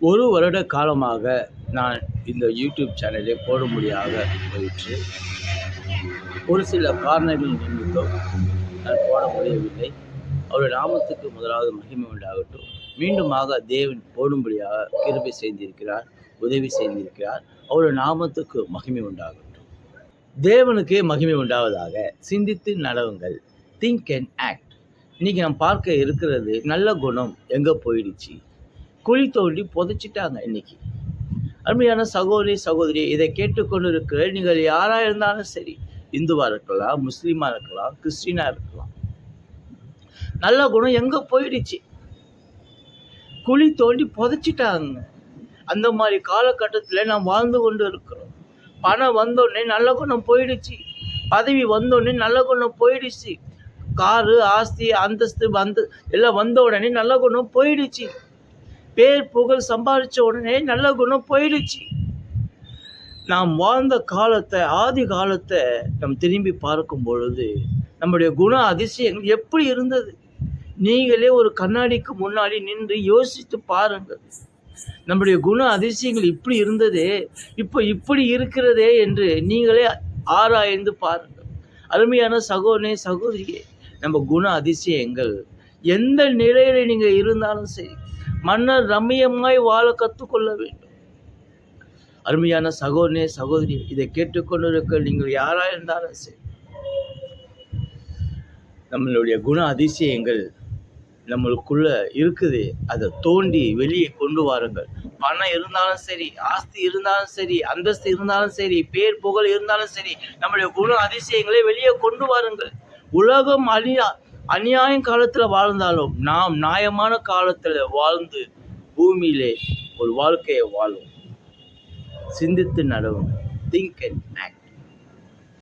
ஒரு வருட காலமாக நான் இந்த யூடியூப் சேனலை போட முடியாத போயிற்று. ஒரு சில காரணங்கள் நிமித்தம் நான் போட முடியவில்லை. அவருடைய நாமத்துக்கு முதலாவது மகிமை உண்டாகட்டும். மீண்டுமாக தேவன் போடும்படியாக கிருபை செய்திருக்கிறார் உதவி செய்திருக்கிறார். அவருடைய நாமத்துக்கு மகிமை உண்டாகட்டும். தேவனுக்கே மகிமை உண்டாவதாக சிந்தித்து நடவுங்கள். திங்க் அண்ட் ஆக்ட் இன்னைக்கு நாம் பார்க்க இருக்கிறது நல்ல குணம் எங்கே போயிடுச்சு? குழி தோண்டி புதைச்சிட்டாங்க இன்னைக்கு. அருமையான சகோதரி சகோதரி இதை கேட்டுக்கொண்டிருக்கிற நீங்கள் யாராக இருந்தாலும் சரி இந்துவாக இருக்கலாம் முஸ்லீமாக இருக்கலாம் கிறிஸ்டினாக இருக்கலாம். நல்ல குணம் எங்கே போயிடுச்சு? குழி தோண்டி புதைச்சிட்டாங்க. அந்த மாதிரி காலகட்டத்தில் நாம் வாழ்ந்து கொண்டு இருக்கிறோம். பணம் வந்தோடனே நல்ல குணம் போயிடுச்சு. பதவி வந்தோடனே நல்ல குணம் போயிடுச்சு. காரு ஆஸ்தி அந்தஸ்து வந்து எல்லாம் வந்த உடனே நல்ல குணம் போயிடுச்சு. பேர் புகழ் சம்பாதிச்ச உடனே நல்ல குணம் போயிடுச்சு. நாம் வாழ்ந்த காலத்தை ஆதி காலத்தை நம் திரும்பி பார்க்கும் பொழுது நம்முடைய குண அதிசயங்கள் எப்படி இருந்தது? நீங்களே ஒரு கண்ணாடிக்கு முன்னாடி நின்று யோசித்து பாருங்கள். நம்முடைய குண அதிசயங்கள் இப்படி இருந்ததே இப்போ இப்படி இருக்கிறதே என்று நீங்களே ஆராய்ந்து பாருங்கள். அருமையான சகோதரே சகோதரியே நம்ம குண அதிசயங்கள் எந்த நிலையில் நீங்கள் இருந்தாலும் சரி மன்னர் ரம்மியமாய் வாழ கற்றுக்கொள்ள வேண்டும். அருமையான சகோதரனே சகோதரி இதை கேட்டுக்கொண்டு இருக்க நீங்கள் யாராக இருந்தாலும் சரி. நம்மளுடைய குண அதிசயங்கள் நம்மளுக்குள்ள இருக்குது. அதை தோண்டி வெளியே கொண்டு வாருங்கள். பணம் இருந்தாலும் சரி ஆஸ்தி இருந்தாலும் சரி அந்தஸ்து இருந்தாலும் சரி பேர் புகழ் இருந்தாலும் சரி நம்முடைய குண அதிசயங்களை வெளியே கொண்டு வாருங்கள். உலகம் அழியா அநியாயம் காலத்தில் வாழ்ந்தாலும் நாம் நியாயமான காலத்தில் வாழ்ந்து பூமியிலே ஒரு வாழ்க்கையை வாழும். சிந்தித்து நடவும். Think and